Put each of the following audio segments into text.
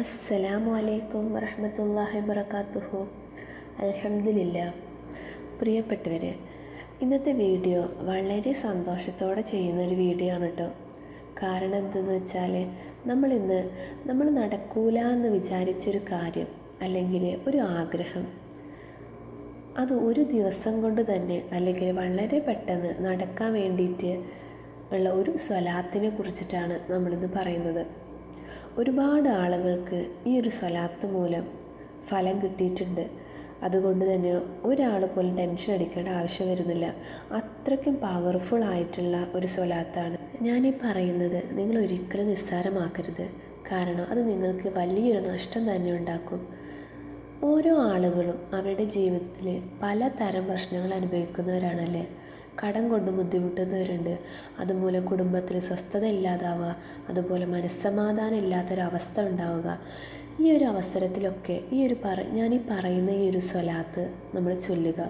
അസ്സലാമു അലൈക്കും വറഹമത്തല്ലാഹി വബർക്കാത്തുഹു അലഹമില്ല പ്രിയപ്പെട്ടവരെ ഇന്നത്തെ വീഡിയോ വളരെ സന്തോഷത്തോടെ ചെയ്യുന്ന ഒരു വീഡിയോ ആണ് കേട്ടോ കാരണം എന്തെന്ന് വെച്ചാൽ നമ്മളിന്ന് നമ്മൾ നടക്കൂല എന്ന് വിചാരിച്ചൊരു കാര്യം അല്ലെങ്കിൽ ഒരു ആഗ്രഹം അത് ഒരു ദിവസം കൊണ്ട് തന്നെ അല്ലെങ്കിൽ വളരെ പെട്ടെന്ന് നടക്കാൻ വേണ്ടിയിട്ട് ഉള്ള ഒരു സ്വലാത്തിനെ കുറിച്ചിട്ടാണ് നമ്മളിന്ന് പറയുന്നത്. ഒരുപാട് ആളുകൾക്ക് ഈ ഒരു സ്വലാത്ത് മൂലം ഫലം കിട്ടിയിട്ടുണ്ട്. അതുകൊണ്ട് തന്നെ ഒരാൾ പോലും ടെൻഷൻ അടിക്കേണ്ട ആവശ്യം വരുന്നില്ല. അത്രയ്ക്കും പവർഫുൾ ആയിട്ടുള്ള ഒരു സ്വലാത്താണ്. ഞാനീ പറയുന്നത് നിങ്ങൾ ഒരിക്കലും നിസ്സാരമാക്കരുത്. കാരണം അത് നിങ്ങൾക്ക് വലിയൊരു നഷ്ടം തന്നെ ഉണ്ടാക്കും. ഓരോ ആളുകളും അവരുടെ ജീവിതത്തിൽ പലതരം പ്രശ്നങ്ങൾ അനുഭവിക്കുന്നവരാണല്ലേ? കടം കൊണ്ട് ബുദ്ധിമുട്ടുന്നവരുണ്ട്. അതുപോലെ കുടുംബത്തിൽ സ്വസ്ഥത ഇല്ലാതാവുക അതുപോലെ മനസ്സമാധാനം ഇല്ലാത്തൊരവസ്ഥ ഉണ്ടാവുക. ഈ ഒരു അവസരത്തിലൊക്കെ ഈ ഒരു പറ ഈ പറയുന്ന ഈ ഒരു സ്വലാത്ത് നമ്മൾ ചൊല്ലുക.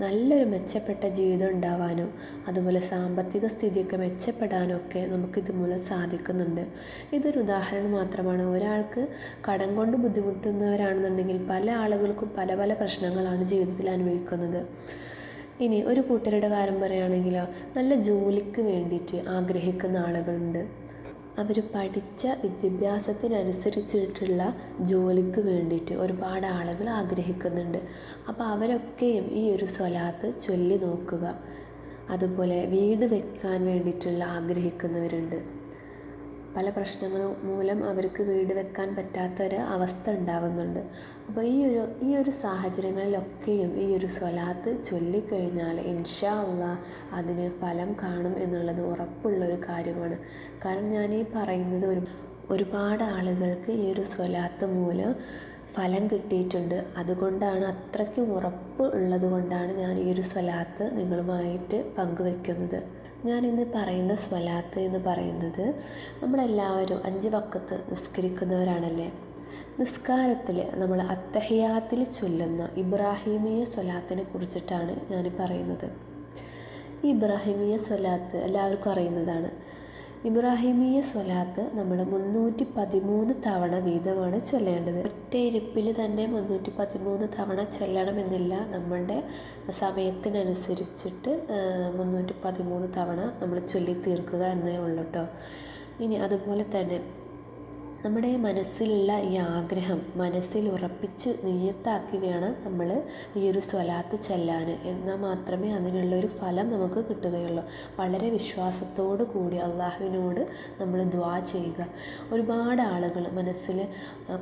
നല്ലൊരു മെച്ചപ്പെട്ട ജീവിതം ഉണ്ടാവാനും അതുപോലെ സാമ്പത്തിക സ്ഥിതിയൊക്കെ മെച്ചപ്പെടാനും ഒക്കെ നമുക്കിത് മൂലം സാധിക്കുന്നുണ്ട്. ഇതൊരു ഉദാഹരണം മാത്രമാണ്. ഒരാൾക്ക് കടം കൊണ്ട് ബുദ്ധിമുട്ടുന്നവരാണെന്നുണ്ടെങ്കിൽ പല ആളുകൾക്കും പല പല പ്രശ്നങ്ങളാണ് ജീവിതത്തിൽ അനുഭവിക്കുന്നത്. ഇനി ഒരു കൂട്ടരുടെ കാര്യം പറയുകയാണെങ്കിലോ നല്ല ജോലിക്ക് വേണ്ടിയിട്ട് ആഗ്രഹിക്കുന്ന ആളുകളുണ്ട്. അവർ പഠിച്ച വിദ്യാഭ്യാസത്തിനനുസരിച്ചിട്ടുള്ള ജോലിക്ക് വേണ്ടിയിട്ട് ഒരുപാട് ആളുകൾ ആഗ്രഹിക്കുന്നുണ്ട്. അപ്പോൾ അവരൊക്കെയും ഈ ഒരു സ്വലാത്ത് ചൊല്ലി നോക്കുക. അതുപോലെ വീട് വെക്കാൻ വേണ്ടിയിട്ടുള്ള ആഗ്രഹിക്കുന്നവരുണ്ട്. പല പ്രശ്നങ്ങൾ മൂലം അവർക്ക് വീട് വെക്കാൻ പറ്റാത്ത ഒരു അവസ്ഥ ഉണ്ടാവുന്നുണ്ട്. അപ്പോൾ ഈ ഒരു ഈ ഒരു സാഹചര്യങ്ങളിലൊക്കെയും ഈ ഒരു സ്വലാത്ത് ചൊല്ലിക്കഴിഞ്ഞാൽ ഇൻഷാ അള്ളാ അതിന് ഫലം കാണും എന്നുള്ളത് ഉറപ്പുള്ള ഒരു കാര്യമാണ്. കാരണം ഞാൻ ഈ പറയുന്നത് ഒരു ഒരുപാട് ആളുകൾക്ക് ഈ ഒരു സ്വലാത്ത് മൂലം ഫലം കിട്ടിയിട്ടുണ്ട്. അതുകൊണ്ടാണ് അത്രയ്ക്കും ഉറപ്പ് ഉള്ളതുകൊണ്ടാണ് ഞാൻ ഈ ഒരു സ്വലാത്ത് നിങ്ങളുമായിട്ട് പങ്കുവെക്കുന്നത്. ഞാനിന്ന് പറയുന്ന സ്വലാത്ത് എന്ന് പറയുന്നത് നമ്മളെല്ലാവരും അഞ്ച് വക്കത്ത് നിസ്കരിക്കുന്നവരാണല്ലേ? നിസ്കാരത്തിൽ നമ്മൾ അത്തഹിയാത്തിൽ ചൊല്ലുന്ന ഇബ്രാഹിമിയ സ്വലാത്തിനെ കുറിച്ചിട്ടാണ് ഞാൻ പറയുന്നത്. ഈ ഇബ്രാഹിമിയ സ്വലാത്ത് എല്ലാവർക്കും അറിയുന്നതാണ്. ഇബ്രാഹിമിയ സ്വലാത്ത് നമ്മൾ മുന്നൂറ്റി പതിമൂന്ന് തവണ വീതമാണ് ചൊല്ലേണ്ടത്. ഒറ്റ ഇരിപ്പിൽ തന്നെ മുന്നൂറ്റി പതിമൂന്ന് തവണ ചൊല്ലണമെന്നില്ല. നമ്മളുടെ സമയത്തിനനുസരിച്ചിട്ട് മുന്നൂറ്റി പതിമൂന്ന് തവണ നമ്മൾ ചൊല്ലി തീർക്കുക എന്നേ ഉള്ളൂ കേട്ടോ ഇനി അതുപോലെ തന്നെ നമ്മുടെ മനസ്സിലുള്ള ഈ ആഗ്രഹം മനസ്സിൽ ഉറപ്പിച്ച് നീയത്താക്കുകയാണ് നമ്മൾ ഈ ഒരു സ്വലാത്ത് ചെല്ലാൻ. എന്നാൽ മാത്രമേ അതിനുള്ള ഒരു ഫലം നമുക്ക് കിട്ടുകയുള്ളൂ. വളരെ വിശ്വാസത്തോടു കൂടി അള്ളാഹുവിനോട് നമ്മൾ ദ്വാ ചെയ്യുക. ഒരുപാട് ആളുകൾ മനസ്സിൽ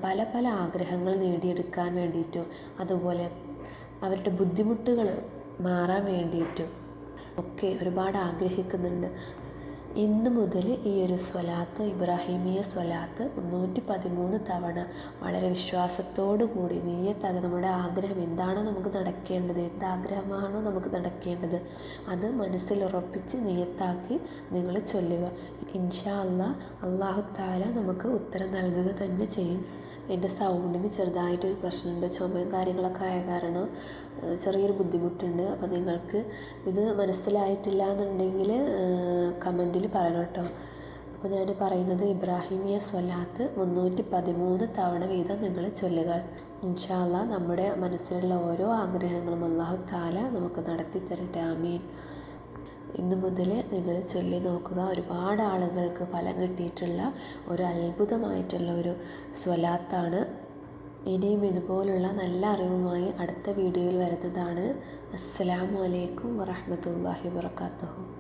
പല പല ആഗ്രഹങ്ങൾ നേടിയെടുക്കാൻ വേണ്ടിയിട്ടും അതുപോലെ അവരുടെ ബുദ്ധിമുട്ടുകൾ മാറാൻ വേണ്ടിയിട്ടും ഒക്കെ ഒരുപാട് ആഗ്രഹിക്കുന്നുണ്ട്. ഇന്ന് മുതൽ ഈ ഒരു സ്വലാത്ത് ഇബ്രാഹിമിയ സ്വലാത്ത് മുന്നൂറ്റി പതിമൂന്ന് തവണ വളരെ വിശ്വാസത്തോടു കൂടി നീയത്താകെ നമ്മുടെ ആഗ്രഹം എന്താണോ നമുക്ക് നടക്കേണ്ടത് എന്താഗ്രഹമാണോ നമുക്ക് നടക്കേണ്ടത് അത് മനസ്സിൽ ഉറപ്പിച്ച് നീയത്താക്കി നിങ്ങൾ ചൊല്ലുക. ഇൻഷാ അല്ലാ അള്ളാഹു താല നമുക്ക് ഉത്തരം നൽകുക തന്നെ ചെയ്യും. എന്റെ സൗണ്ടിന് ചെറുതായിട്ടൊരു പ്രശ്നമുണ്ട്. ചുമയും കാര്യങ്ങളൊക്കെ ആയ കാരണം ചെറിയൊരു ബുദ്ധിമുട്ടുണ്ട്. അപ്പോൾ നിങ്ങൾക്ക് ഇത് മനസ്സിലായിട്ടില്ല എന്നുണ്ടെങ്കിൽ കമന്റിൽ പറയണം കേട്ടോ. അപ്പോൾ ഞാൻ പറയുന്നത് ഇബ്രാഹിമിയ സ്വലാത്ത് മുന്നൂറ്റി പതിമൂന്ന് തവണ വീതം നിങ്ങൾ ചൊല്ലുക. ഇൻഷാല്ല നമ്മുടെ മനസ്സിലുള്ള ഓരോ ആഗ്രഹങ്ങളും അള്ളാഹു താല നമുക്ക് നടത്തി തരട്ടെ ആമീൻ. ഇന്നു മുതൽ നിങ്ങൾ ചൊല്ലി നോക്കുക. ഒരുപാട് ആളുകൾക്ക് ഫലം കിട്ടിയിട്ടുള്ള ഒരു അത്ഭുതമായിട്ടുള്ള ഒരു സ്വലാത്താണ്. ഇനിയും ഇതുപോലുള്ള നല്ല അറിവുമായി അടുത്ത വീഡിയോയിൽ വരുന്നതാണ്. അസ്സലാമു അലൈക്കും വറഹമത്തല്ലാഹി വാത്തു